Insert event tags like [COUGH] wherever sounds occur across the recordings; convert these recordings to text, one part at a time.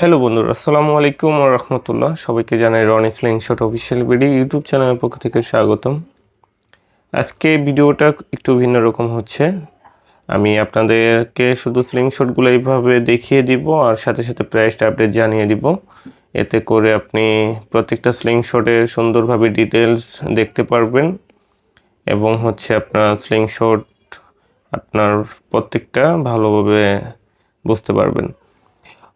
Hello বন্ধুরা। আসসালামু আলাইকুম রহমতুল্লাহ। সবাইকে জানাই Ron slingshot official video YouTube চ্যানেলের পক্ষ থেকে স্বাগতম। আজকে ভিডিওটা একটু ভিন্ন রকম হচ্ছে। আমি আপনাদেরকে শুধু স্লিং শটগুলো এইভাবে দেখিয়ে দিব আর সাথে সাথে প্রাইসটা আপডেট জানিয়ে দিব। এতে করে আপনি প্রত্যেকটা স্লিং শটের সুন্দরভাবে ডিটেলস দেখতে পারবেন এবং হচ্ছে আপনার স্লিং শট আপনার প্রত্যেকটা ভালোভাবে বুঝতে পারবেন।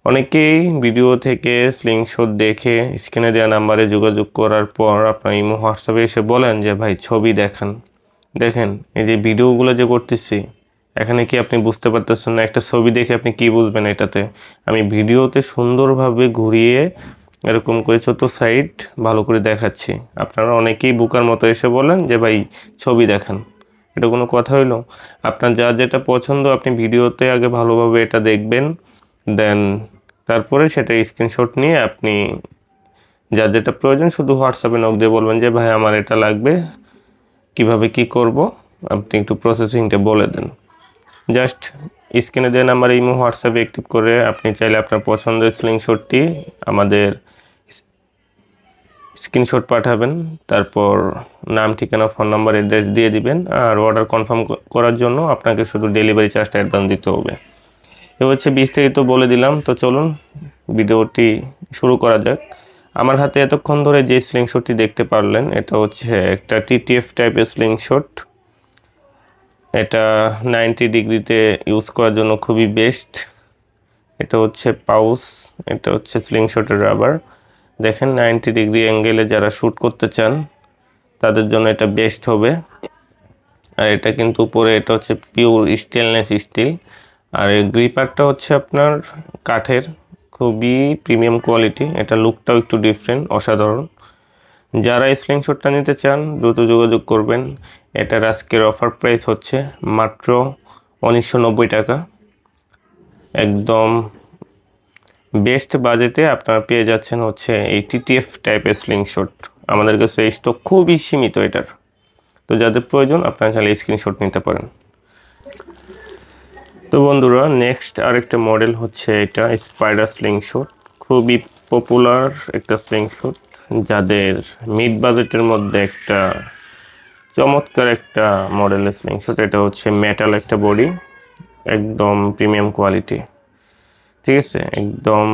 অনেকেই ভিডিও থেকে স্লিংশট দেখে স্ক্রিনে দেওয়া নাম্বারে যোগাযোগ করার পর আপনার ইমো হোয়াটসঅ্যাপে এসে বলেন যে, ভাই, ছবি দেখান। দেখেন, এই যে ভিডিওগুলো যে করতেছি, এখানে কি আপনি বুঝতে পারতেছেন না? একটা ছবি দেখে আপনি কি বুঝবেন এটাতে? আমি ভিডিওতে সুন্দরভাবে ঘুরিয়ে এরকম করে ছোট সাইড ভালো করে দেখাচ্ছি। আপনারা অনেকেই বুকার মতো এসে বলেন যে, ভাই, ছবি দেখান। এটা কোনো কথা হইল? আপনার যা যেটা পছন্দ, আপনি ভিডিওতে আগে ভালোভাবে এটা দেখবেন, দেন তারপরে সেটা স্ক্রিনশট নিয়ে আপনি যা যেটা প্রয়োজন শুধু হোয়াটসঅ্যাপে নক দিয়ে বলবেন যে, ভাই, আমার এটা লাগবে। কীভাবে কি করব? আপনি একটু প্রসেসিংটা বলে দেন। জাস্ট স্ক্রিনে দেন আমার ইমো হোয়াটসঅ্যাপে অ্যাক্টিভ করে। আপনি চাইলে আপনার পছন্দের স্লিংশটটি আমাদের স্ক্রিনশট পাঠাবেন। তারপর নাম, ঠিকানা ফোন নাম্বার অ্যাড্রেস দিয়ে দিবেন। আর অর্ডার কনফার্ম করার জন্য আপনাকে শুধু ডেলিভারি চার্জটা অ্যাডভান্স দিতে হবে। এ হচ্ছে বিস্তারিত বলে দিলাম। তো চলুন, ভিডিওটি শুরু করা যাক। আমার হাতে এতক্ষণ ধরে যে স্লিংশটটি দেখতে পারলেন, এটা হচ্ছে একটা টিটিএফ টাইপের স্লিংশট এটা নাইনটি ডিগ্রিতে ইউজ করার জন্য খুবই বেস্ট এটা হচ্ছে পাউস, এটা হচ্ছে স্লিংশটের রাবার দেখেন নাইনটি ডিগ্রি অ্যাঙ্গেলে যারা শ্যুট করতে চান, তাদের জন্য এটা বেস্ট হবে। আর এটা কিন্তু উপরে, এটা হচ্ছে পিওর স্টেনলেস স্টিল আর এই গ্রিপারটা হচ্ছে আপনার কাঠের, খুবই প্রিমিয়াম কোয়ালিটি এটা লুকটাও একটু ডিফারেন্ট অসাধারণ। যারা স্লিং শটটা নিতে চান, দ্রুত যোগাযোগ করবেন। এটার আজকের অফার প্রাইস হচ্ছে মাত্র উনিশশো নব্বই টাকা। একদম বেস্ট বাজেটে আপনারা পেয়ে যাচ্ছেন হচ্ছে এই টিটিএফ টাইপের স্লিং শট আমাদের কাছে স্টক খুবই সীমিত এটার। তো যাদের প্রয়োজন, আপনারা চাইলে স্ক্রিনশট নিতে পারেন। তো বন্ধুরা নেক্সট আরেকটা মডেল হচ্ছে এটা স্পাইডার স্লিং শট খুবই পপুলার একটা স্লিং শট যাদের মিড বাজেটের মধ্যে একটা চমৎকার একটা মডেলের স্লিং শট এটা হচ্ছে মেটাল একটা বডি একদম প্রিমিয়াম কোয়ালিটি ঠিক আছে? একদম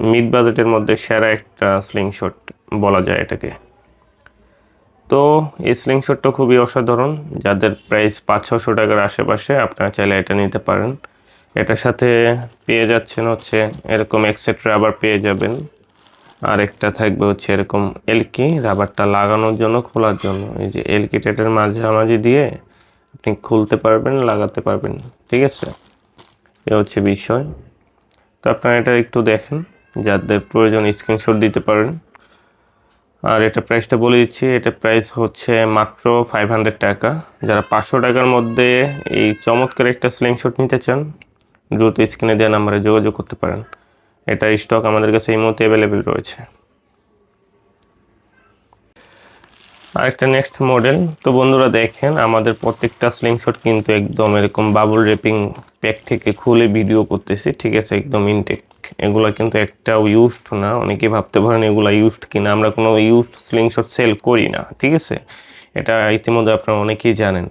মিড বাজেটের মধ্যে সেরা একটা স্লিং শট বলা যায় এটাকে। তো এই স্লিং শটটা খুবই অসাধারণ। যাদের প্রাইস পাঁচ ছশো টাকার আশেপাশে, আপনারা চাইলে এটা নিতে পারেন। এটার সাথে পেয়ে যাচ্ছেন হচ্ছে এরকম এক্সেট্রা আবার পেয়ে যাবেন। আর একটা থাকবে হচ্ছে এরকম এলকি রাবারটা লাগানোর জন্য, খোলার জন্য। এই যে এলকি টেটের মাঝামাঝি দিয়ে আপনি খুলতে পারবেন, লাগাতে পারবেন। ঠিক আছে? এ হচ্ছে বিষয়। তো আপনারা এটা একটু দেখেন। যাদের প্রয়োজন স্ক্রিনশট দিতে পারেন। আর এটা প্রাইসটা বলে দিচ্ছি, এটা প্রাইস হচ্ছে মাত্র ফাইভ হান্ড্রেড টাকা। যারা পাঁচশো টাকার মধ্যে এই চমৎকার একটা স্লিংশট নিতে চান, দ্রুত স্ক্রিনে দেওয়া নাম্বারে যোগাযোগ করতে পারেন। এটা স্টক আমাদের কাছে এই মুহূর্তে অ্যাভেলেবেল রয়েছে। আরেকটা নেক্সট মডেল তো বন্ধুরা দেখেন, আমাদের প্রত্যেকটা স্লিংশট কিন্তু একদম এরকম বাবুল রেপিং প্যাক থেকে খুলে ভিডিও করতেছি। ঠিক আছে, একদম ইনটেক এগুলা কিন্তু একটাও ইউজড না। অনেকে ভাবতে পারেন এগুলা ইউজড কিনা। আমরা কোনো ইউজড স্লিংশট সেল করি না। ঠিক আছে? এটা ইতিমধ্যে আপনারা অনেকেই জানেন।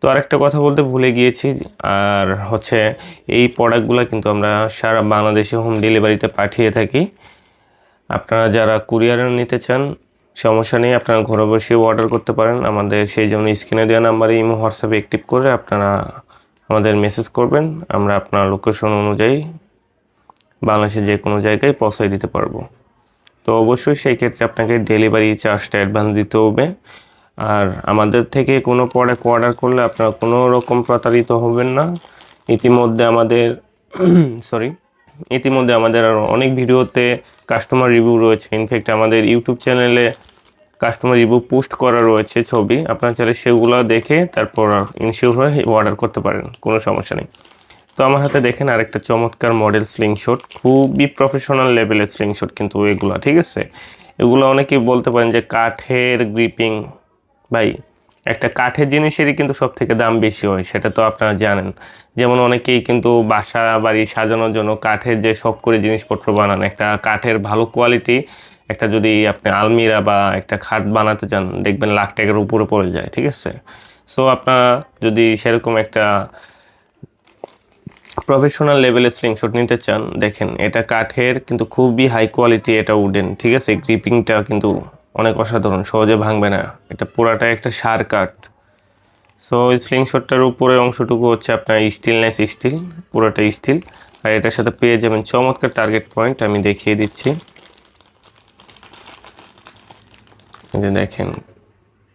তো আরেকটা কথা বলতে ভুলে গিয়েছি, আর হচ্ছে এই প্রোডাক্টগুলো কিন্তু আমরা সারা বাংলাদেশে হোম ডেলিভারিতে পাঠিয়ে থাকি। আপনারা যারা কুরিয়ারে নিতে চান সমস্যা নেই, আপনারা ঘরে বসেও অর্ডার করতে পারেন। আমাদের সেই জন্য স্ক্রিনে দেওয়া নাম্বারে ইমো হোয়াটসঅ্যাপে অ্যাক্টিভ করে আপনারা আমাদের মেসেজ করবেন। আমরা আপনার লোকেশন অনুযায়ী বাংলাদেশের যে কোনো জায়গায় পৌঁছাই দিতে পারব। তো অবশ্যই সেই ক্ষেত্রে আপনাকে ডেলিভারি চার্জটা অ্যাডভান্স দিতে হবে। আর আমাদের থেকে কোনো প্রোডাক্ট অর্ডার করলে আপনারা কোনো রকম প্রতারিত হবেন না। ইতিমধ্যে আমাদের [COUGHS] সরি ইতিমধ্যে আমাদের আরও অনেক ভিডিওতে কাস্টমার রিভিউ রয়েছে। ইনফ্যাক্ট আমাদের ইউটিউব চ্যানেলে কাস্টমার রিভিউ পোস্ট করা রয়েছে ছবি। আপনারা চাইলে সেগুলো দেখে তারপর ইনশিওর হয়ে অর্ডার করতে পারেন, কোনো সমস্যা নেই। তো আমার হাতে দেখেন আরেকটা চমৎকার মডেল স্লিংশট খুবই প্রফেশনাল লেভেলের স্লিংশট কিন্তু এগুলো, ঠিক আছে? এগুলো অনেকেই বলতে পারেন যে কাঠের গ্রিপিং ভাই একটা কাঠের জিনিসেরই কিন্তু সব থেকে দাম বেশি হয়, সেটা তো আপনারা জানেন। যেমন অনেকেই কিন্তু বাসা বাড়ি সাজানোর জন্য কাঠের যে শখ করে জিনিসপত্র বানান, একটা কাঠের ভালো কোয়ালিটি একটা যদি আপনি আলমিরা বা একটা খাট বানাতে চান, দেখবেন লাখ টাকার উপরে পড়ে যায়, ঠিক আছে? সো আপনার যদি সেরকম একটা প্রফেশনাল লেভেলের স্লিংশট নিতে চান, দেখেন এটা কাঠের কিন্তু খুবই হাই কোয়ালিটি এটা উডেন ঠিক আছে? গ্রিপিংটা কিন্তু অনেক অসাধারণ, সহজে ভাঙবে না। এটা পুরাটা একটা সার কাঠ। সো এই স্লিংশটটার উপরের অংশটুকু হচ্ছে আপনার স্টিলনেস স্টিল পুরোটা স্টিল আর এটার সাথে পেয়ে যাবেন চমৎকার টার্গেট পয়েন্ট আমি দেখিয়ে দিচ্ছি। যে দেখেন,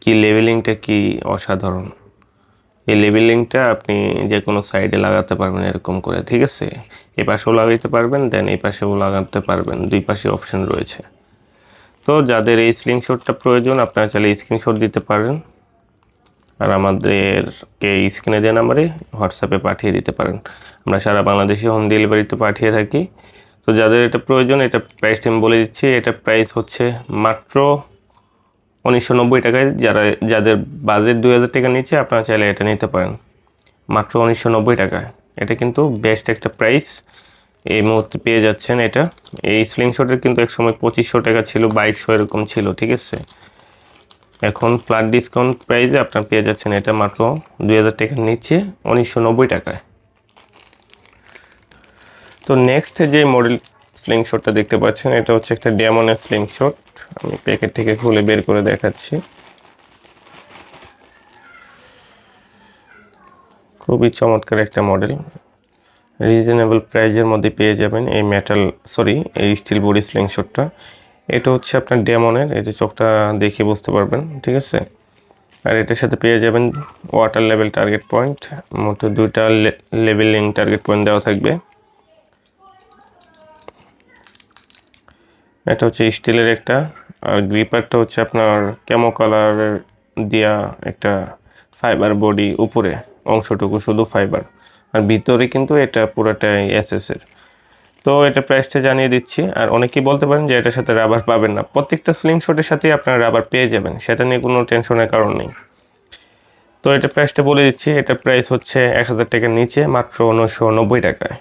কি লেভেলিংটা কি অসাধারণ। এই লেভেলিংটা আপনি যে কোনো সাইডে লাগাতে পারবেন এরকম করে, ঠিক আছে? এ পাশেও লাগাইতে পারবেন দেন এই পাশেও লাগাতে পারবেন। দুই পাশে অপশন রয়েছে। তো যাদের এই স্ক্রিনশটটা প্রয়োজন, আপনারা চাইলে স্ক্রিনশট দিতে পারেন। আর আমাদেরকে স্ক্রিনে দেওয়া নাম্বারে হোয়াটসঅ্যাপে পাঠিয়ে দিতে পারেন। আমরা সারা বাংলাদেশে হোম ডেলিভারিতে পাঠিয়ে থাকি। তো যাদের এটা প্রয়োজন, এটা প্রাইসটা আমি বলে দিচ্ছি, এটা প্রাইস হচ্ছে মাত্র উনিশশো নব্বই টাকায়। যারা, যাদের বাজেট দুই হাজার টাকা নিচে আপনারা চাইলে এটা নিতে পারেন। মাত্র উনিশশো নব্বই টাকায়। এটা কিন্তু বেস্ট একটা প্রাইস এই মুহূর্তে পেয়ে যাচ্ছেন এটা। এই স্লিংশটের কিন্তু এক সময় পঁচিশশো টাকা ছিল, বাইশশো এরকম ছিল, ঠিক আছে? এখন ফ্ল্যাট ডিসকাউন্ট প্রাইসে আপনার পেয়ে যাচ্ছেন এটা মাত্র দুই হাজার টাকার নিচে উনিশশো নব্বই টাকায়। তো নেক্সট যে মডেল স্লিংশটটা দেখতে পাচ্ছেন, এটা হচ্ছে একটা ডেমনের স্লিংশট আমি প্যাকেট থেকে খুলে বের করে দেখাচ্ছি। খুবই চমৎকার একটা মডেল রিজনেবল প্রাইজের মধ্যে পেয়ে যাবেন এই মেটাল সরি এই স্টিল বডি স্লিংশটটা এটা হচ্ছে আপনার ডেমনের এই যে চোখটা দেখে বুঝতে পারবেন, ঠিক আছে? আর এটার সাথে পেয়ে যাবেন ওয়াটার লেভেল টার্গেট পয়েন্ট মোট দুইটা লেভেলিং টার্গেট পয়েন্ট দেওয়া থাকবে। এটা হচ্ছে স্টিলের একটা, আর গ্রিপারটা হচ্ছে আপনার ক্যামো কালারের দেওয়া একটা ফাইবার বডি উপরে, অংশটুকু শুধু ফাইবার আর ভিতরে কিন্তু এটা পুরোটাই এসএসের তো এটা প্রাইসটা জানিয়ে দিচ্ছি। আর অনেকেই বলতে পারেন যে এটার সাথে রাবার পাবেন না। প্রত্যেকটা স্লিং শটের সাথেই আপনারা রাবার পেয়ে যাবেন। সেটা নিয়ে কোনো টেনশনের কারণ নেই। তো এটা প্রাইসটা বলে দিচ্ছি। এটা প্রাইস হচ্ছে এক হাজার টাকার নিচে, মাত্র নশো নব্বই টাকায়।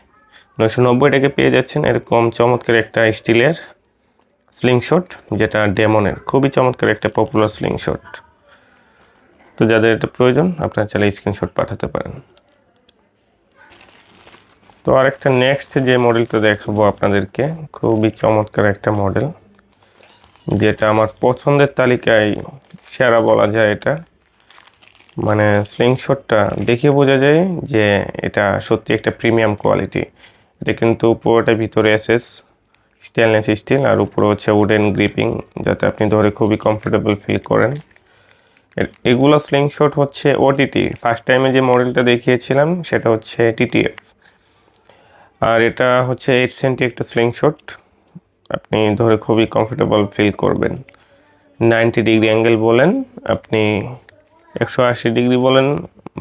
নশো নব্বই টাকায় পেয়ে যাচ্ছেন এরকম চমৎকার একটা স্টিলের স্লিংশট যেটা ডেমনের খুবই চমৎকার একটা পপুলার স্লিংশট তো যাদের এটা প্রয়োজন, আপনারা চাইলে স্ক্রিনশট পাঠাতে পারেন। তো আরেকটা নেক্সট যে মডেলটা দেখাবো আপনাদেরকে, খুবই চমৎকার একটা মডেল যেটা আমার পছন্দের তালিকায় সেরা বলা যায় এটা। মানে স্লিংশটটা দেখে বোঝা যায় যে এটা সত্যি একটা প্রিমিয়াম কোয়ালিটি এটা কিন্তু পুরোটা ভিতরে এসএস স্টেনলেস স্টিল আর উপরে হচ্ছে উডেন গ্রিপিং যাতে আপনি ধরে খুবই কমফোর্টেবল ফিল করেন। এগুলো স্লিংশট হচ্ছে ওটিটি ফার্স্ট টাইমে যে মডেলটা দেখিয়েছিলাম, সেটা হচ্ছে টিটিএফ আর এটা হচ্ছে এইট সেন্টি একটা স্লিংশট আপনি ধরে খুবই কমফোর্টেবল ফিল করবেন। নাইনটি ডিগ্রি অ্যাঙ্গেল বলেন, আপনি একশো আশি ডিগ্রি বলেন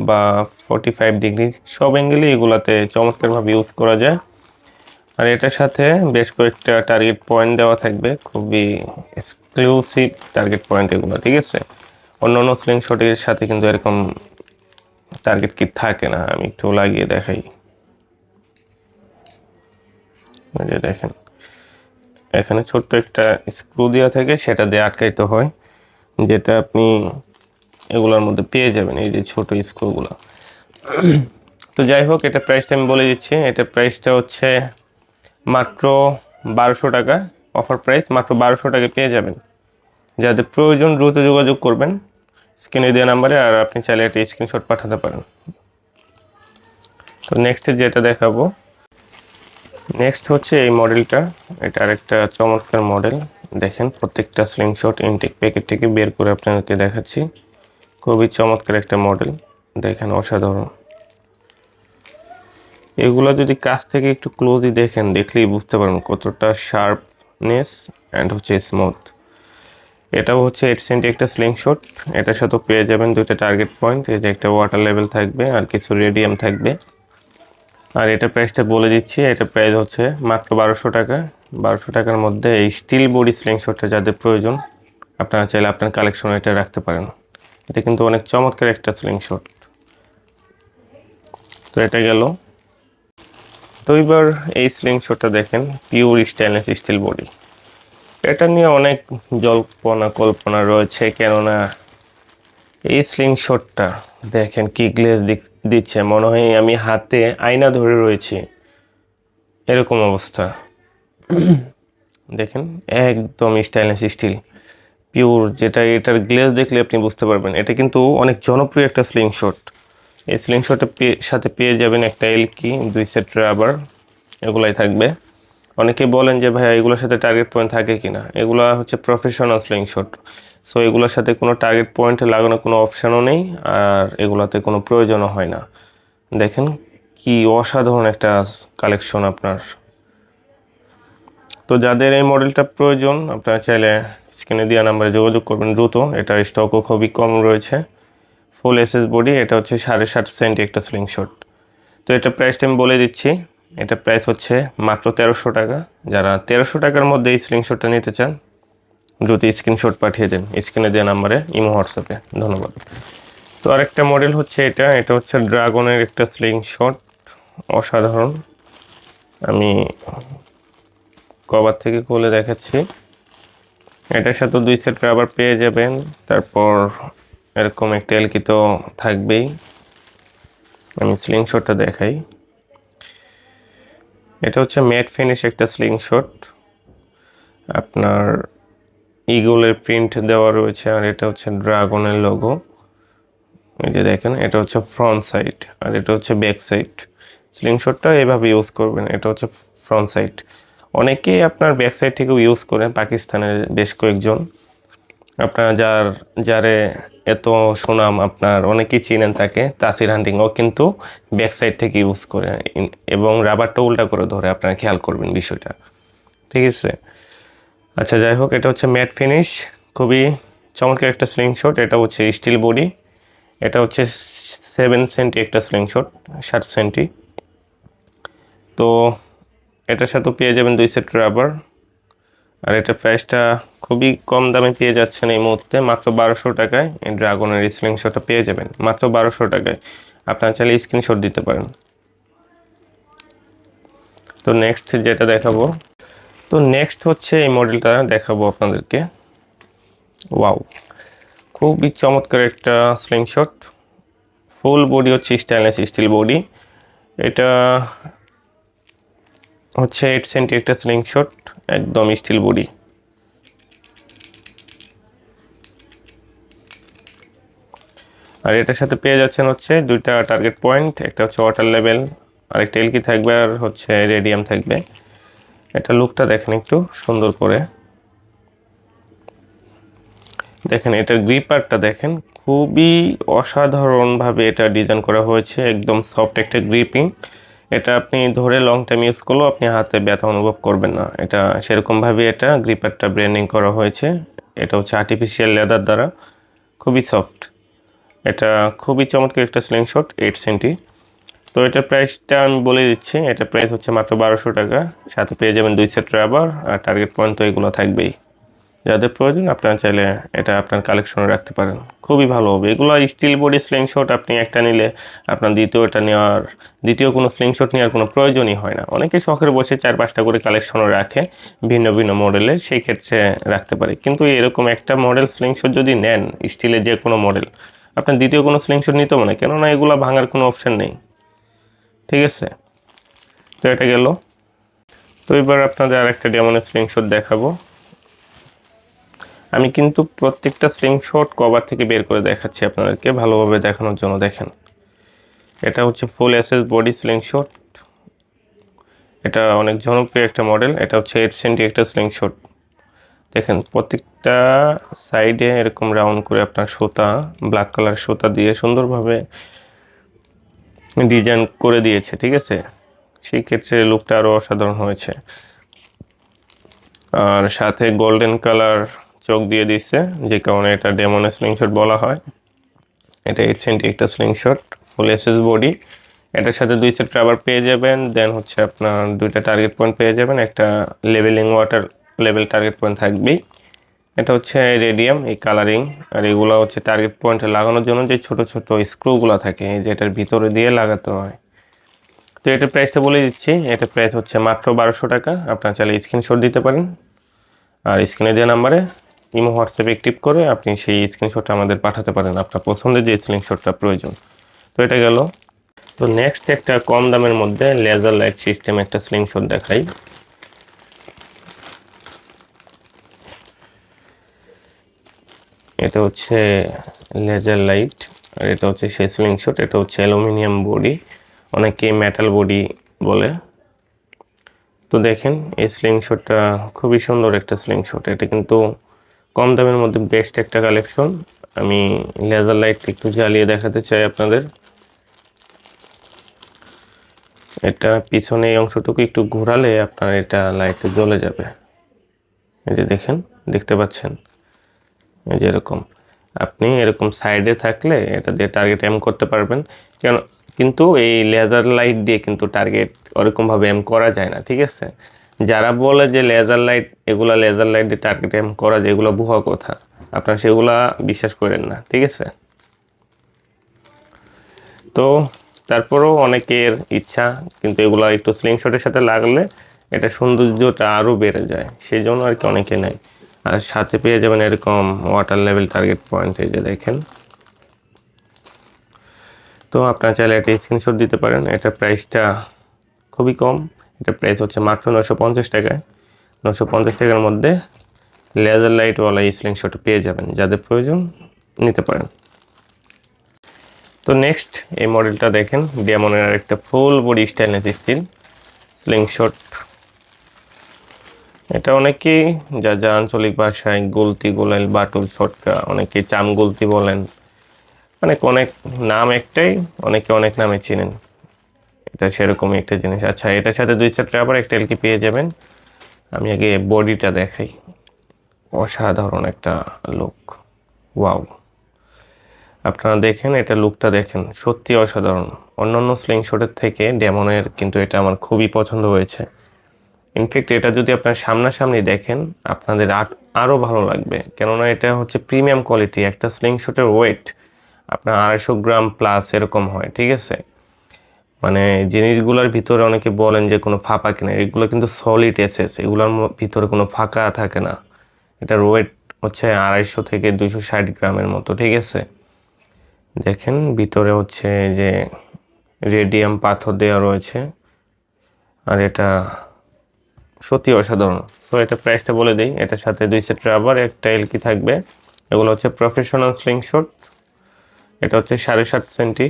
বা ফর্টি ফাইভ ডিগ্রি সব অ্যাঙ্গেলই এগুলাতে চমৎকারভাবে ইউজ করা যায়। আর এটার সাথে বেশ কয়েকটা টার্গেট পয়েন্ট দেওয়া থাকবে, খুবই এক্সক্লুসিভ টার্গেট পয়েন্ট এগুলো, ঠিক আছে? অন্য অন্য স্লিং শটের সাথে কিন্তু এরকম টার্গেট কি থাকে না, আমি একটু লাগিয়ে দেখাই। যে দেখেন। এখানে ছোট্ট একটা স্ক্রু দেওয়া থাকে, সেটা দিয়ে আটকাইতে হয়, যেটা আপনি এগুলোর মধ্যে পেয়ে যাবেন, এই যে ছোট স্ক্রুগুলো তো যাই হোক, এটা প্রাইসটা আমি বলে দিচ্ছি। এটা প্রাইসটা হচ্ছে মাত্র বারোশো টাকা অফার প্রাইস মাত্র বারোশো টাকা পেয়ে যাবেন। যাদের প্রয়োজন দ্রুত যোগাযোগ করবেন স্ক্রিনে দেওয়া নাম্বারে আর আপনি চাইলে একটা স্ক্রিনশট পাঠাতে পারেন। তো নেক্সটে যেটা দেখাবো নেক্সট হচ্ছে এই মডেলটা এটা আরেকটা চমৎকার মডেল দেখেন, প্রত্যেকটা স্লিংশট ইনটেক প্যাকেট থেকে বের করে আপনাদেরকে দেখাচ্ছি। খুবই চমৎকার একটা মডেল দেখেন, অসাধারণ। এগুলো যদি কাছ থেকে একটু ক্লোজই দেখেন, দেখলেই বুঝতে পারবেন কতটা শার্পনেস অ্যান্ড হচ্ছে স্মুথ এটাও হচ্ছে এইট সেন্টি একটা স্লিং শট এটার সাথেও পেয়ে যাবেন দুইটা টার্গেট পয়েন্ট এই যে একটা ওয়াটার লেভেল থাকবে আর কিছু রেডিয়াম থাকবে। আর এটা প্রাইসটা বলে দিচ্ছি, এটা প্রাইস হচ্ছে মাত্র বারোশো টাকা। বারোশো টাকার মধ্যে এই স্টিল বডি স্লিং শটটা যাদের প্রয়োজন, আপনারা চাইলে আপনার কালেকশনে এটা রাখতে পারেন। এটা কিন্তু অনেক চমৎকার একটা স্লিং শট তো এটা গেল। তো এবার এই স্লিং শটটা দেখেন পিওর স্টেনলেস স্টিল বডি এটা নিয়ে অনেক জল্পনা কল্পনা রয়েছে, কেননা এই স্লিং শটটা দেখেন কি গ্লেজ দিচ্ছে। মনে হয় আমি হাতে আয়না ধরে রয়েছি। এরকম অবস্থা। দেখেন, একদম স্টাইলিশ স্টিল পিওর যেটা এটার গ্লেজ দেখলে আপনি বুঝতে পারবেন। এটা কিন্তু অনেক জনপ্রিয় একটা স্লিং শট এই স্লিং শটের সাথে পেয়ে যাবেন একটা এলকি দুই সেট রাবার এগুলাই থাকবে। অনেকে বলেন যে, ভাইয়া, এগুলোর সাথে টার্গেট পয়েন্ট থাকে কি না এগুলো হচ্ছে প্রফেশনাল স্লিং শট সো এগুলোর সাথে কোনো টার্গেট পয়েন্ট লাগানোর কোনো অপশানও নেই, আর এগুলোতে কোনো প্রয়োজনও হয় না। দেখেন কি অসাধারণ একটা কালেকশন আপনার। তো যাদের এই মডেলটা প্রয়োজন, আপনারা চাইলে স্ক্রিনে দেওয়া নাম্বারে যোগাযোগ করবেন দ্রুত। এটার স্টকও খুবই কম রয়েছে। ফুল এসএস বডি এটা হচ্ছে সাড়ে সাত সেন্টি একটা স্লিং শট তো এটা প্রাইসটা আমি বলে দিচ্ছি, এটা প্রাইস হচ্ছে মাত্র তেরোশো টাকা। যারা তেরোশো টাকার মধ্যে এই স্ক্রিনশটটা নিতে চান দ্রুত স্ক্রিনশট পাঠিয়ে দেন। স্ক্রিনে দেওয়া নাম্বারে ইমো হোয়াটসঅ্যাপে। ধন্যবাদ। তো আরেকটা মডেল হচ্ছে এটা। এটা হচ্ছে ড্রাগনের একটা স্লিং শট অসাধারণ। আমি কভার থেকে খুলে দেখাচ্ছি। এটার সাথে দুই সেট রাবার পেয়ে যাবেন। তারপর এরকম একটা এলকি তো থাকবেই। আমি স্লিং শটটা দেখাই। এটা হচ্ছে ম্যাট ফিনিশ একটা স্লিং শট আপনার ইগলের প্রিন্ট দেওয়া রয়েছে, আর এটা হচ্ছে ড্রাগনের লোগো এই যে দেখেন, এটা হচ্ছে ফ্রন্ট সাইড আর এটা হচ্ছে ব্যাক সাইড স্লিং শটটা এভাবে ইউজ করবেন, এটা হচ্ছে ফ্রন্ট সাইড অনেকেই আপনার ব্যাক সাইড থেকেও ইউজ করেন, পাকিস্তানের বেশ কয়েকজন। আপনার যার, যারে এত সুনাম আপনার, অনেকেই চিনেন তাকে, তাসির হান্টিং ও কিন্তু ব্যাক সাইড থেকে ইউজ করে। এবং রাবারটা উল্টা করে ধরে, আপনারা খেয়াল করবেন বিষয়টা। ঠিক আছে? আচ্ছা যাই হোক, এটা হচ্ছে ম্যাট ফিনিশ। খুবই চমৎকার একটা স্লিং শট এটা হচ্ছে স্টিল বডি এটা হচ্ছে সেভেন সেন্টি একটা স্লিং শট ষাট সেন্টি তো এটার সাথেও পেয়ে যাবেন দুই সেট রাবার আর এটা প্রাইসটা খুবই কম দামে পেয়ে যাচ্ছেন এই মুহূর্তে, মাত্র বারোশো টাকায়। এই ড্রাগনের স্লিংশটটা পেয়ে যাবেন, মাত্র বারোশো টাকায়। আপনারা চাইলে স্ক্রিনশট দিতে পারেন। তো নেক্সট যেটা দেখাবো তো নেক্সট হচ্ছে এই মডেলটা দেখাবো আপনাদেরকে। ওয়াও খুবই চমৎকার একটা স্লিংশট ফুল বডি হচ্ছে স্টাইনলেস স্টিল বডি এটা হচ্ছে এইট সেন্টি একটা স্লিং শট একদম স্টিল বডি আর এটার সাথে পেয়ে যাচ্ছেন হচ্ছে দুইটা টার্গেট পয়েন্ট একটা হচ্ছে ওয়াটার লেভেল আর একটা এলকি থাকবে আর হচ্ছে রেডিয়াম থাকবে। এটা লুকটা দেখেন একটু সুন্দর করে। দেখেন এটার গ্রিপারটা দেখেন, খুবই অসাধারণভাবে এটা ডিজাইন করা হয়েছে, একদম সফট একটা গ্রিপিং এটা আপনি ধরে লং টাইম ইউজ করলেও আপনি হাতে ব্যথা অনুভব করবেন না। এটা সেরকমভাবে এটা গ্রিপারটা ব্র্যান্ডিং করা হয়েছে। এটা হচ্ছে আর্টিফিশিয়াল লেদার দ্বারা, খুবই সফট এটা খুবই চমৎকার একটা স্লিং শট এইট সেন্টি তো এটা প্রাইসটা আমি বলে দিচ্ছি। এটা প্রাইস হচ্ছে মাত্র বারোশো টাকা। সাথে পেয়ে যাবেন দুই সেট রাবার আর টার্গেট পয়েন্ট তো এগুলো থাকবেই। যাদের প্রয়োজন আপনারা চাইলে এটা আপনার কালেকশনে রাখতে পারেন। খুবই ভালো হবে। এগুলো স্টিল বডি স্লিংশট আপনি একটা নিলে আপনার দ্বিতীয়টা নেওয়ার, দ্বিতীয় কোনো স্লিংশট নেওয়ার কোনো প্রয়োজনই হয় না। অনেকে শখের বসে চার পাঁচটা করে কালেকশনও রাখে ভিন্ন ভিন্ন মডেলের সেই ক্ষেত্রে রাখতে পারে। কিন্তু এরকম একটা মডেল স্লিংশট যদি নেন স্টিলের যে কোনো মডেল আপনার দ্বিতীয় কোনো স্লিংশট নিতে মনে কেননা এগুলো ভাঙার কোনো অপশান নেই। ঠিক আছে? তো এটা গেল। তো এবার আপনাদের আরেকটা ডেমনের স্লিংশট দেখাবো। আমি কিন্তু প্রত্যেকটা স্লিংশট কভার থেকে বের করে দেখাচ্ছি আপনাদেরকে, ভালোভাবে দেখানোর জন্য দেখেন। এটা হচ্ছে ফুল এসএস বডি স্লিংশট এটা অনেক জনপ্রিয় একটা মডেল এটা হচ্ছে এইট সেন্টি একটা স্লিংশট দেখেন, প্রত্যেকটা সাইডে এরকম রাউন্ড করে আপনার সুতা ব্ল্যাক কালার সুতা দিয়ে সুন্দরভাবে ডিজাইন করে দিয়েছে, ঠিক আছে? সেই ক্ষেত্রে লুকটা আরও অসাধারণ হয়েছে। আর সাথে গোল্ডেন কালার চোখ দিয়ে দিচ্ছে যে কারণে এটা ডেমনের স্লিংশট বলা হয়। এটা এইট সেন্টি একটা স্লিংশট ফুল এসএস বডি এটার সাথে দুই সেট রাবার পেয়ে যাবেন দেন হচ্ছে আপনার দুইটা টার্গেট পয়েন্ট পেয়ে যাবেন, একটা levelling water level target point থাকবেই। এটা হচ্ছে রেডিয়াম, এই কালারিং। আর এগুলো হচ্ছে টার্গেট পয়েন্টে লাগানোর জন্য যে ছোট ছোট স্ক্রুগুলো থাকে, এই যে এটার ভিতরে দিয়ে লাগাতে হয়। তো এটার প্রাইসটা বলে দিচ্ছি। এটার প্রাইস হচ্ছে মাত্র বারোশো টাকা। আপনার চাইলে স্ক্রিনশট দিতে পারেন। আর স্ক্রিনে দেওয়া নাম্বারে ইমো, হোয়াটসঅ্যাপে অ্যাক্টিভ করে আপনি সেই স্ক্রিনশটটা আমাদের পাঠাতে পারেন। আপনার পছন্দের যে স্ক্রিনশটটা প্রয়োজন। তো এটা গেল। তো নেক্সট একটা কম দামের মধ্যে লেজার লাইট সিস্টেম একটা স্লিংশট দেখাই। এটা হচ্ছে লেজার লাইট আর এটা হচ্ছে সেই স্লিংশট এটা হচ্ছে অ্যালুমিনিয়াম বডি অনেকে মেটাল বডি বলে। তো দেখেন, এই স্লিং শটটা খুবই সুন্দর একটা স্লিং শট এটা কিন্তু কম দামের মধ্যে বেস্ট একটা কালেকশন আমি লেজার লাইট একটু জ্বালিয়ে দেখাতে চাই আপনাদের। এটা পিছনে এই অংশটুকু একটু ঘোরালে আপনার এটা লাইট জ্বলে যাবে। এই যে দেখেন, দেখতে পাচ্ছেন? যে এরকম। আপনি এরকম সাইডে থাকলে এটা দিয়ে টার্গেট এম করতে পারবেন। কেন কিন্তু এই লেজার লাইট দিয়ে কিন্তু টার্গেট ওরকমভাবে এম করা যায় না, ঠিক আছে? যারা বলে যে লেজার লাইট এগুলা লেজার লাইট দিয়ে টার্গেট এম করা যায়, এগুলো ভুয়া কথা। আপনারা সেগুলা বিশ্বাস করেন না, ঠিক আছে? তো তারপরেও অনেকের ইচ্ছা, কিন্তু এগুলো একটু স্লিংশটের সাথে লাগলে এটা সৌন্দর্যটা আরও বেড়ে যায়। সেই জন্য আর কি অনেকে নেয়। আর সাথে পেয়ে যাবেন এরকম ওয়াটার লেভেল টার্গেট পয়েন্ট এই যে দেখেন। তো আপনার চাইলে একটা স্ক্রিনশট দিতে পারেন। এটার প্রাইসটা খুবই কম। এটার প্রাইস হচ্ছে মাত্র নশো পঞ্চাশ টাকায়। নশো পঞ্চাশ টাকার মধ্যে লেজার লাইটওয়ালা এই স্লিংশট পেয়ে যাবেন। যাদের প্রয়োজন নিতে পারেন। তো নেক্সট এই মডেলটা দেখেন। ডিয়ামনের একটা full body stainless steel slingshot এটা অনেকেই, যা যা আঞ্চলিক ভাষায় গলতি গোলাইল বাটুল ছটকা অনেকে চাম গলতি বলেন। অনেক অনেক নাম একটাই, অনেকে অনেক নামে চিনেন। এটা সেরকমই একটা জিনিস। আচ্ছা এটার সাথে দুই সেট আবার একটা এলকি পেয়ে যাবেন। আমি আগে বডিটা দেখাই। অসাধারণ একটা লুক ওয়াও আপনারা দেখেন, এটা লুকটা দেখেন। সত্যি অসাধারণ। অন্যান্য স্লিং শটের থেকে ডেমনের কিন্তু এটা আমার খুবই পছন্দ হয়েছে। ইনফ্যাক্ট এটা যদি আপনার সামনাসামনি দেখেন, আপনাদের আরও ভালো লাগবে। কেননা এটা হচ্ছে প্রিমিয়াম কোয়ালিটি একটা স্লিং শটের ওয়েট আপনার আড়াইশো গ্রাম প্লাস এরকম হয়, ঠিক আছে? মানে জিনিসগুলোর ভিতরে অনেকে বলেন যে কোনো ফাঁপা কিনা, এগুলো কিন্তু সলিড এসেস এগুলোর ভিতরে কোনো ফাঁকা থাকে না। এটার ওয়েট হচ্ছে আড়াইশো থেকে দুইশো ষাট গ্রামের মতো, ঠিক আছে? দেখেন, ভিতরে হচ্ছে যে রেডিয়াম পাথর দেওয়া রয়েছে। আর এটা সত্যি অসাধারণ। সো এটা প্রাইসটা বলে দিই, এটার সাথে দুই সেট রাবার একটা এলকি থাকবে? এগুলো হচ্ছে প্রফেশনাল স্লিং শট এটা হচ্ছে সাড়ে সাত সেন্টি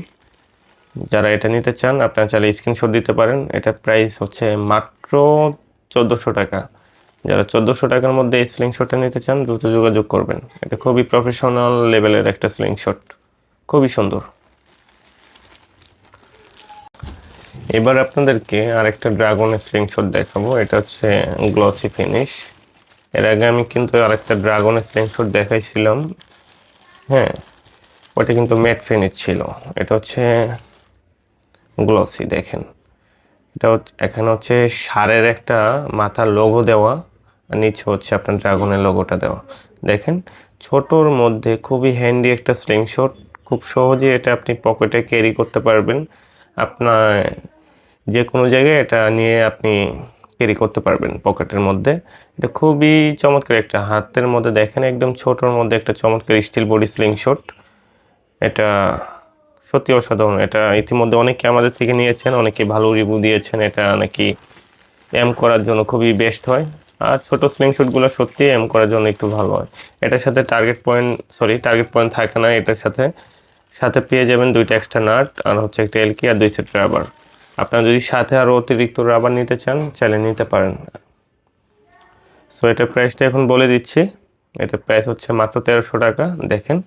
যারা এটা নিতে চান, আপনারা চাইলে স্ক্রিনশট দিতে পারেন। এটা প্রাইস হচ্ছে মাত্র চোদ্দোশো টাকা। যারা চোদ্দোশো টাকার মধ্যে এই স্লিং শটটা নিতে চান, দ্রুত যোগাযোগ করবেন। এটা খুবই প্রফেশনাল লেভেলের একটা স্লিং শট খুবই সুন্দর। এবার আপনাদেরকে আরেকটা ড্রাগনের স্লিংশট দেখাবো। এটা হচ্ছে গ্লসি ফিনিশ এর আগে আমি কিন্তু আরেকটা ড্রাগনের স্লিংশট দেখাইছিলাম। হ্যাঁ ওটা কিন্তু ম্যাট ফিনিশ ছিল। এটা হচ্ছে গ্লসি দেখেন। এটা এখানে হচ্ছে সারের একটা মাথার লোগো দেওয়া, আর নিচে হচ্ছে আপনার ড্রাগনের লোগোটা দেওয়া। দেখেন, ছোটোর মধ্যে খুবই হ্যান্ডি একটা স্লিংশট খুব সহজে এটা আপনি পকেটে ক্যারি করতে পারবেন। আপনার যে কোনো জায়গায় এটা নিয়ে আপনি ক্যারি করতে পারবেন পকেটের মধ্যে। এটা খুবই চমৎকার একটা হাতের মধ্যে দেখেন, একদম ছোটোর মধ্যে একটা চমৎকার স্টিল বডি স্লিং শট এটা সত্যি অসাধারণ। এটা ইতিমধ্যে অনেকে আমাদের থেকে নিয়েছেন, অনেকে ভালো রিভিউ দিয়েছেন। এটা নাকি এম করার জন্য খুবই বেস্ট হয়। আর ছোটো স্লিং স্লিংশুটগুলো সত্যি এম করার জন্য একটু ভালো হয়। এটার সাথে target point sorry target point থাকে না, এটার সাথে সাথে পেয়ে যাবেন দুইটা এক্সট্রা নাট আর হচ্ছে একটা এলকি আর দুই সেট রাবার আপনারা যদি সাথে আরও অতিরিক্ত রাবার নিতে চান, চাইলে নিতে পারেন। সো এটার প্রাইসটা এখন বলে দিচ্ছি। এটার প্রাইস হচ্ছে মাত্র তেরোশো টাকা। দেখেন,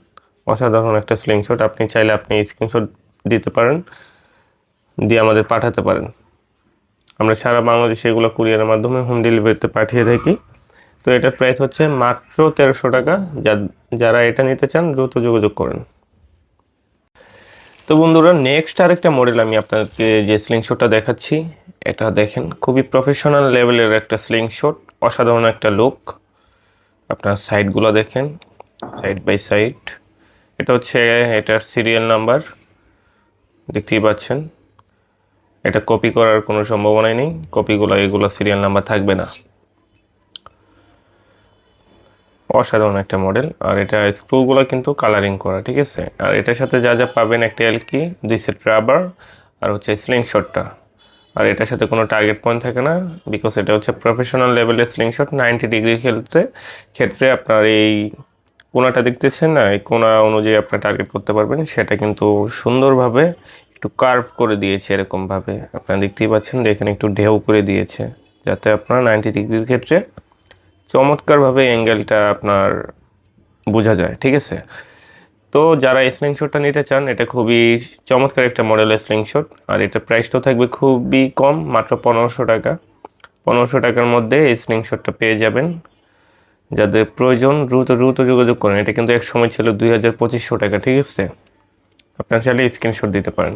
অসাধারণ একটা স্লিংশট আপনি চাইলে আপনি স্ক্রিনশট দিতে পারেন, দিয়ে আমাদের পাঠাতে পারেন। আমরা সারা বাংলাদেশে এগুলো কুরিয়ারের মাধ্যমে হোম ডেলিভারিতে পাঠিয়ে থাকি। তো এটার প্রাইস হচ্ছে মাত্র তেরোশো টাকা। যা, যারা এটা নিতে চান, দ্রুত যোগাযোগ করেন। তো বন্ধুরা নেক্সট আরেকটা মডেল আমি আপনাকে যে স্লিংশটটা দেখাচ্ছি, এটা দেখেন, খুবই প্রফেশনাল লেভেলের একটা স্লিংশট অসাধারণ একটা লুক আপনার সাইডগুলো দেখেন সাইড বাই সাইড এটা হচ্ছে, এটার সিরিয়াল নাম্বার দেখতেই পাচ্ছেন। এটা কপি করার কোনো সম্ভাবনাই নেই কপিগুলো এগুলো সিরিয়াল নাম্বার থাকবে না। অসাধারণ একটা মডেল। আর এটা স্ক্রুগুলো কিন্তু কালারিং করা, ঠিক আছে? আর এটার সাথে যা যা পাবেন একটা এলকি দুই সেট রাবার আর হচ্ছে স্লিং শটটা আর এটার সাথে কোনো টার্গেট পয়েন্ট থাকে না বিকজ এটা হচ্ছে প্রফেশনাল লেভেলের স্লিং শট নাইনটি ডিগ্রি খেলতে ক্ষেত্রে আপনার এই কোনাটা দেখতেছেন না, এই কোনা অনুযায়ী আপনার টার্গেট করতে পারবেন, সেটা কিন্তু সুন্দরভাবে একটু কার্ভ করে দিয়েছে এরকমভাবে। আপনারা দেখতেই পাচ্ছেন যে এখানে একটু ঢেউ করে দিয়েছে, যাতে আপনার নাইনটি ডিগ্রির ক্ষেত্রে চমৎকারভাবে অ্যাঙ্গেলটা আপনার বোঝা যায়, ঠিক আছে? তো যারা স্লিং শটটা নিতে চান, এটা খুবই চমৎকার একটা মডেলের স্লিং শট আর এটা প্রাইসটাও থাকবে খুবই কম, মাত্র পনেরোশো টাকা। পনেরোশো টাকার মধ্যে এই স্লিং শটটা পেয়ে যাবেন। যাদের প্রয়োজন, দ্রুত দ্রুত যোগাযোগ করেন। এটা কিন্তু এক সময় ছিল দুই হাজার পঁচিশশো টাকা, ঠিক আছে? আপনার চাইলে স্ক্রিনশট দিতে পারেন।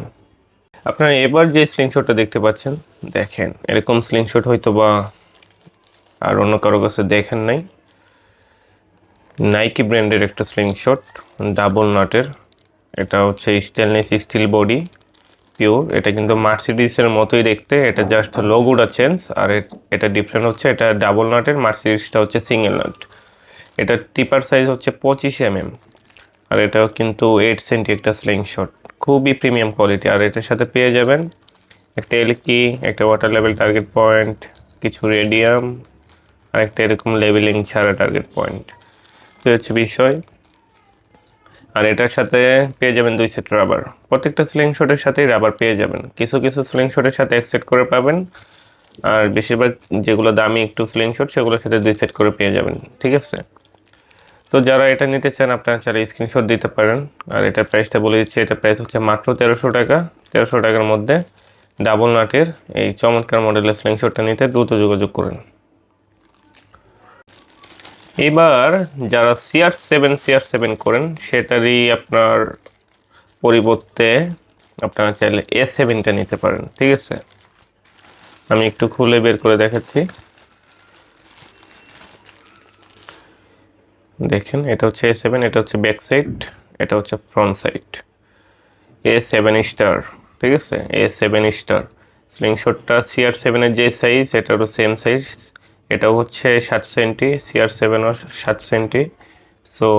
আপনারা এবার যে স্ক্রিনশটটা দেখতে পাচ্ছেন, দেখেন, এরকম স্ক্রিনশট হয়তো বা আর অন্য কারও কাছে দেখেন নাই। নাইকি ব্র্যান্ডের একটা স্লিংশট ডাবল নাটের এটা হচ্ছে স্টেনলেস স্টিল বডি পিওর এটা কিন্তু মার্সিডিসের মতোই দেখতে, এটা জাস্ট লোগোটা চেঞ্জ আর এটা ডিফারেন্ট হচ্ছে, এটা ডাবল নাটের মার্সিডিসটা হচ্ছে সিঙ্গেল নাট এটা টিপার সাইজ হচ্ছে পঁচিশ এমএম আর এটাও কিন্তু এইট সেন্টি একটা স্লিংশট খুবই প্রিমিয়াম কোয়ালিটি আর এটার সাথে পেয়ে যাবেন একটা এলকি একটা ওয়াটার লেভেল টার্গেট পয়েন্ট কিছু রেডিয়াম আর একটা এরকম লেভেলিং ছাড়া টার্গেট পয়েন্ট তো হচ্ছে বিষয়। আর এটার সাথে পেয়ে যাবেন দুই সেট রাবার প্রত্যেকটা স্লিং শটের সাথেই রাবার পেয়ে যাবেন। কিছু কিছু স্লিং শটের সাথে এক সেট করে পাবেন। আর বেশিরভাগ যেগুলো দামি একটু স্লিং শট সেগুলোর সাথে দুই সেট করে পেয়ে যাবেন। ঠিক আছে? তো যারা এটা নিতে চান, আপনারা চাইলে স্ক্রিনশট দিতে পারেন। আর এটার প্রাইসটা বলে দিচ্ছি। এটা প্রাইস হচ্ছে মাত্র তেরোশো টাকা। তেরোশো টাকার মধ্যে ডাবল নাটের এই চমৎকার মডেলের স্লিংশটটা নিতে দ্রুত যোগাযোগ করুন। এবার যারা সিআর সেভেন সিআর সেভেন করেন, সেটারই আপনার পরিবর্তে আপনারা চাইলে এ সেভেনটা নিতে পারেন, ঠিক আছে? আমি একটু খুলে বের করে দেখাচ্ছি। দেখেন, এটা হচ্ছে এ সেভেন এটা হচ্ছে ব্যাক সাইড এটা হচ্ছে front side A seven star ঠিক আছে? এ সেভেন স্টার স্লিংশটটা সিআর সেভেনের যে সাইজ এটারও সেম সাইজ এটাও হচ্ছে ষাট সেন্টি সিআর সেভেনও ষাট সেন্টি। সো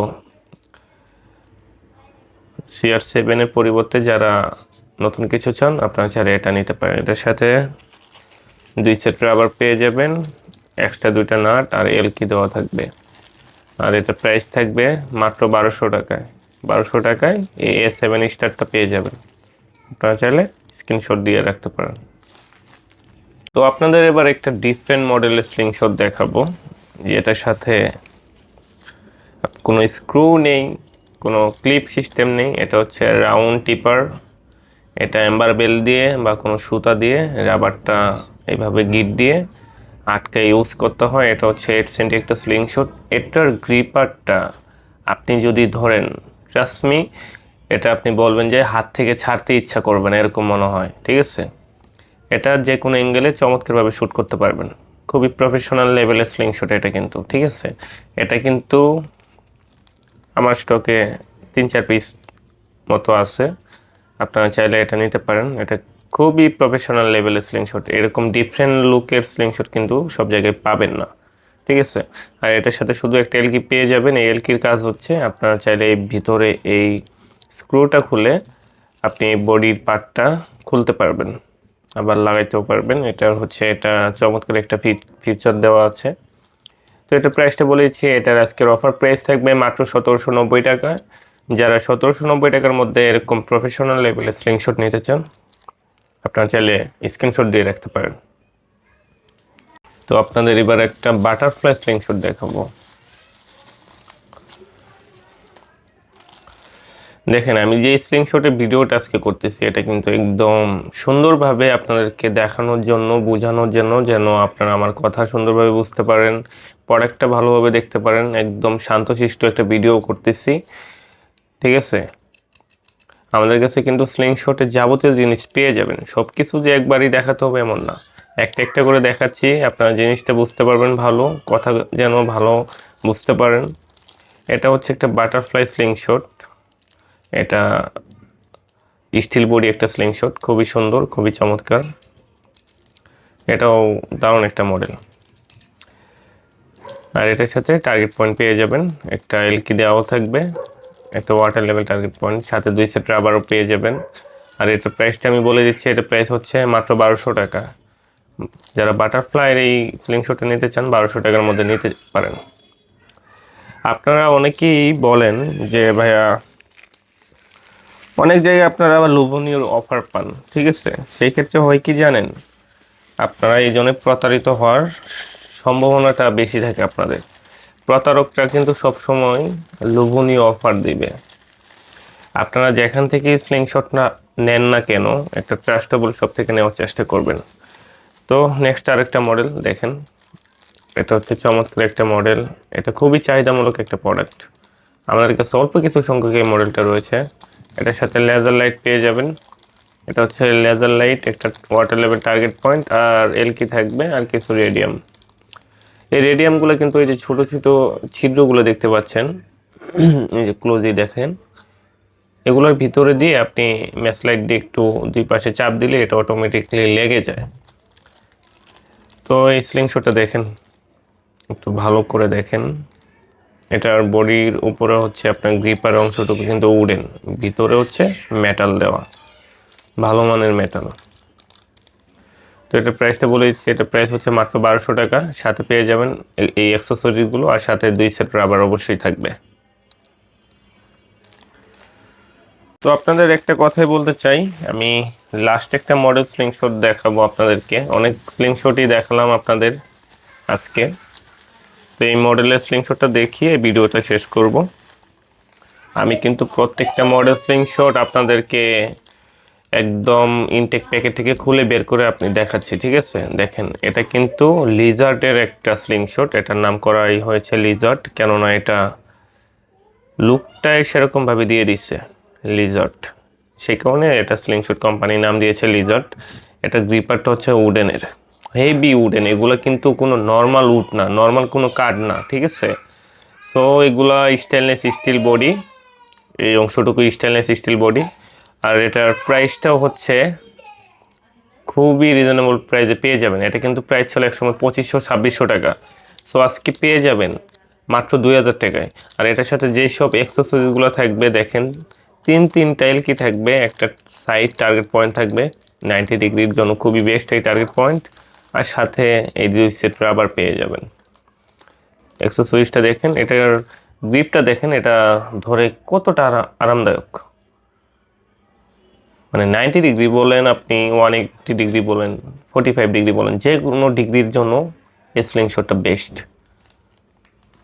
সিআর সেভেনের পরিবর্তে যারা নতুন কিছু চান, আপনারা চাইলে এটা নিতে পারেন। এটার সাথে দুই সেট রাবার পেয়ে যাবেন এক্সট্রা দুইটা নাট আর এলকি দেওয়া থাকবে। আর এটা প্রাইস থাকবে মাত্র বারোশো টাকায়। বারোশো টাকায় এ সেভেন স্টারটা পেয়ে যাবেন। আপনারা চাইলে স্ক্রিনশট দিয়ে রাখতে পারেন। তো আপনাদের এবার একটা ডিফারেন্ট মডেলের স্লিংশট দেখাবো, যেটার সাথে কোনো স্ক্রু নেই, কোনো ক্লিপ সিস্টেম নেই। এটা হচ্ছে রাউন্ড টিপার এটা এম্বার বেল দিয়ে বা কোনো সুতা দিয়ে রাবারটা এইভাবে গিট দিয়ে আটকে ইউজ করতে হয়। এটা হচ্ছে এইট সেন্টি একটা স্লিংশট এটার গ্রিপারটা আপনি যদি ধরেন ট্রাস্টমি এটা আপনি বলবেন যে হাত থেকে ছাড়তে ইচ্ছা করবে না, এরকম মনে হয়, ঠিক আছে? এটা যে কোনো অ্যাঙ্গেলে চমৎকারভাবে শ্যুট করতে পারবেন। খুবই প্রফেশনাল লেভেলের স্লিংশট এটা কিন্তু, ঠিক আছে? এটা কিন্তু আমার স্টকে তিন চার পিস মতো আছে। আপনারা চাইলে এটা নিতে পারেন। এটা খুবই প্রফেশনাল লেভেলের স্লিংশট এরকম ডিফারেন্ট লুকের স্লিংশট কিন্তু সব জায়গায় পাবেন না, ঠিক আছে? আর এটার সাথে শুধু একটা এলকি পেয়ে যাবেন। এই এলকির কাজ হচ্ছে আপনারা চাইলে এই ভিতরে এই স্ক্রুটা খুলে আপনি বডির পার্টটা খুলতে পারবেন। আবার লাগাইতেও পারবেন। এটা হচ্ছে, এটা চমৎকার একটা ফিচার দেওয়া আছে। তো এটা প্রাইসটা বলেছি, এটার আজকের অফার প্রাইস থাকবে মাত্র সতেরোশো নব্বই টাকা। যারা সতেরোশো নব্বই টাকার মধ্যে এরকম প্রফেশনাল লেভেলের স্লিংশট নিতে চান, আপনারা চাইলে স্ক্রিনশট দিয়ে রাখতে পারেন। তো আপনাদের এবার একটা বাটারফ্লাই স্লিংশট দেখাবো। দেখেন, আমি যে স্ক্রিনশটের ভিডিওটা আজকে করতেছি, এটা কিন্তু একদম সুন্দরভাবে আপনাদেরকে দেখানোর জন্য, বোঝানোর জন্য যেন আপনারা আমার কথা সুন্দরভাবে বুঝতে পারেন প্রোডাক্টটা ভালোভাবে দেখতে পারেন, একদম শান্তশিষ্ট একটা ভিডিও করতেছি। ঠিক আছে? আমাদের কাছে কিন্তু স্লিংশটের যাবতীয় জিনিস পেয়ে যাবেন সব কিছু যে একবারই দেখাতে হবে এমন না। একটা একটা করে দেখাচ্ছি, আপনারা জিনিসটা বুঝতে পারবেন ভালো, কথা যেন ভালো বুঝতে পারেন। এটা হচ্ছে একটা বাটারফ্লাই স্লিং শট এটা স্টিল বডি একটা স্লিং শট খুবই সুন্দর, খুবই চমৎকার। এটাও দারুণ একটা মডেল আর এটার সাথে টার্গেট পয়েন্ট পেয়ে যাবেন। একটা এলকি দেওয়াও থাকবে, একটা ওয়াটার লেভেল টার্গেট পয়েন্ট সাথে দুই সেট রাবারও পেয়ে যাবেন। আর এটার প্রাইসটা আমি বলে দিচ্ছি এটা প্রাইস হচ্ছে মাত্র বারোশো টাকা। যারা বাটারফ্লাইয়ের এই স্লিং শটটা নিতে চান, বারোশো টাকার মধ্যে নিতে পারেন। আপনারা অনেকেই বলেন যে, ভাইয়া অনেক জায়গায় আপনারা আবার লোভনীয় অফার পান, ঠিক আছে? সেই ক্ষেত্রে হয় কি জানেন? আপনারা এই জন্য প্রতারিত হওয়ার সম্ভাবনাটা বেশি থাকে আপনাদের। প্রতারকরা কিন্তু সবসময় লোভনীয় অফার দিবে। আপনারা যেখান থেকে স্লিংশট না নেন না কেন, একটা ট্রাস্টেবল সব থেকে নেওয়ার চেষ্টা করবেন। তো নেক্সট আরেকটা মডেল দেখেন। এটা হচ্ছে চমৎকার একটা মডেল এটা খুবই চাহিদামূলক একটা প্রোডাক্ট আমাদের কাছে অল্প কিছু সংখ্যক এই মডেলটা রয়েছে। এটার সাথে লেজার লাইট পেয়ে যাবেন। এটা হচ্ছে লেজার লাইট একটা ওয়াটার লেভেল টার্গেট পয়েন্ট আর এলকি থাকবে? আর কিছু রেডিয়াম এই রেডিয়ামগুলো কিন্তু এই যে ছোটো ছোটো ছিদ্রগুলো দেখতে পাচ্ছেন, এই যে ক্লোজই দেখেন, এগুলোর ভিতরে দিয়ে আপনি ম্যাচ লাইট দিয়ে একটু দুই পাশে চাপ দিলে এটা অটোমেটিকলি লেগে যায়। তো এই স্লিং শটটা দেখেন, একটু ভালো করে দেখেন। এটার বডির উপরে হচ্ছে আপনার গ্রিপার অংশটুকু কিন্তু উডেন। ভিতরে হচ্ছে মেটাল দেওয়া। ভালো মানের মেটাল তো এটা প্রাইসটা বলে দিচ্ছি, এটা প্রাইস হচ্ছে মাত্র বারোশো টাকা। সাথে পেয়ে যাবেন এই- অ্যাক্সেসরিজগুলো আর সাথে দুই সেট রাবার অবশ্যই থাকবে। তো আপনাদের একটা কথাই বলতে চাই, আমি লাস্ট একটা মডেল স্লিংশট দেখাবো আপনাদেরকে। অনেক স্লিংশটই দেখালাম আপনাদের আজকে। তো এই মডেলের স্লিংশটটা দেখিয়ে ভিডিওটা শেষ করব। আমি কিন্তু প্রত্যেকটা মডেল স্লিংশট আপনাদেরকে একদম ইনটেক প্যাকেট থেকে খুলে বের করে আপনি দেখাচ্ছি, ঠিক আছে? দেখেন, এটা কিন্তু লিজার্টের একটা স্লিংশট এটার নাম করাই হয়েছে লিজার্ট কেননা এটা লুকটাই সেরকমভাবে দিয়ে দিচ্ছে লিজার্ট সেই কারণে এটা স্লিংশট কোম্পানির নাম দিয়েছে লিজার্ট এটা গ্রিপারটা হচ্ছে উডেনের হেভি উডেন এগুলো কিন্তু কোনো নর্মাল উড না নর্মাল কোনো কাঠ না, ঠিক আছে? সো এগুলা স্টেনলেস স্টিল বডি এই অংশটুকু স্টেনলেস স্টিল বডি আর এটার প্রাইসটাও হচ্ছে খুবই রিজনেবল প্রাইসে পেয়ে যাবেন। এটা কিন্তু প্রাইস ছিল একসময় পঁচিশশো, ছাব্বিশশো টাকা। সো আজকে পেয়ে যাবেন মাত্র দুই হাজার টাকায়। আর এটার সাথে যেই সব এক্সেসরিজগুলো থাকবে, দেখেন, তিন তিন টাইল কি থাকবে? একটা সাইড টার্গেট পয়েন্ট থাকবে নাইনটি ডিগ্রির জন্য খুবই বেস্ট এই টার্গেট পয়েন্ট আর সাথে এই দুই সেট রাবার পেয়ে যাবেন। এক্সেসরিজটা দেখেন, এটার গ্রিপটা দেখেন, এটা ধরে কতটা আরামদায়ক। মানে নাইনটি ডিগ্রি বলেন আপনি, ওয়ান এইটি ডিগ্রি বলেন, ফোর্টি ফাইভ ডিগ্রি বলেন যে কোনো ডিগ্রির জন্য এই স্লিং শটটা বেস্ট।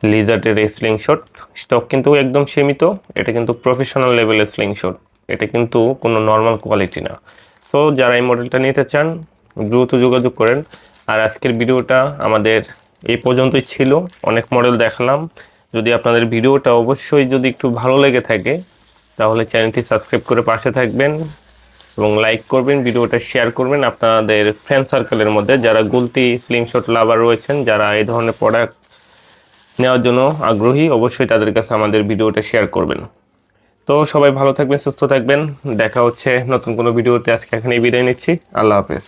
লিজার্টের এই স্লিং শট, স্টক কিন্তু একদম সীমিত, এটা কিন্তু প্রফেশনাল লেভেলের স্লিং শট, এটা কিন্তু কোনো নর্মাল কোয়ালিটি না। সো যারা এই মডেলটা নিতে চান দ্রুত যোগাযোগ করেন। আর আজকের ভিডিওটা আমাদের এই পর্যন্তই ছিল। অনেক মডেল দেখালাম। যদি আপনাদের ভিডিওটা অবশ্যই যদি একটু ভালো লেগে থাকে, তাহলে চ্যানেলটি সাবস্ক্রাইব করে পাশে থাকবেন এবং লাইক করবেন, ভিডিওটা শেয়ার করবেন আপনাদের ফ্রেন্ড সার্কেলের মধ্যে। যারা গুলতি স্লিংশট লাভার রয়েছেন, যারা এই ধরনের প্রোডাক্ট নেওয়ার জন্য আগ্রহী, অবশ্যই তাদের কাছে আমাদের ভিডিওটা শেয়ার করবেন। তো সবাই ভালো থাকবেন, সুস্থ থাকবেন। দেখা হচ্ছে নতুন কোনো ভিডিওতে। আজকে এখানেই বিদায় নিচ্ছি। আল্লাহ হাফেজ।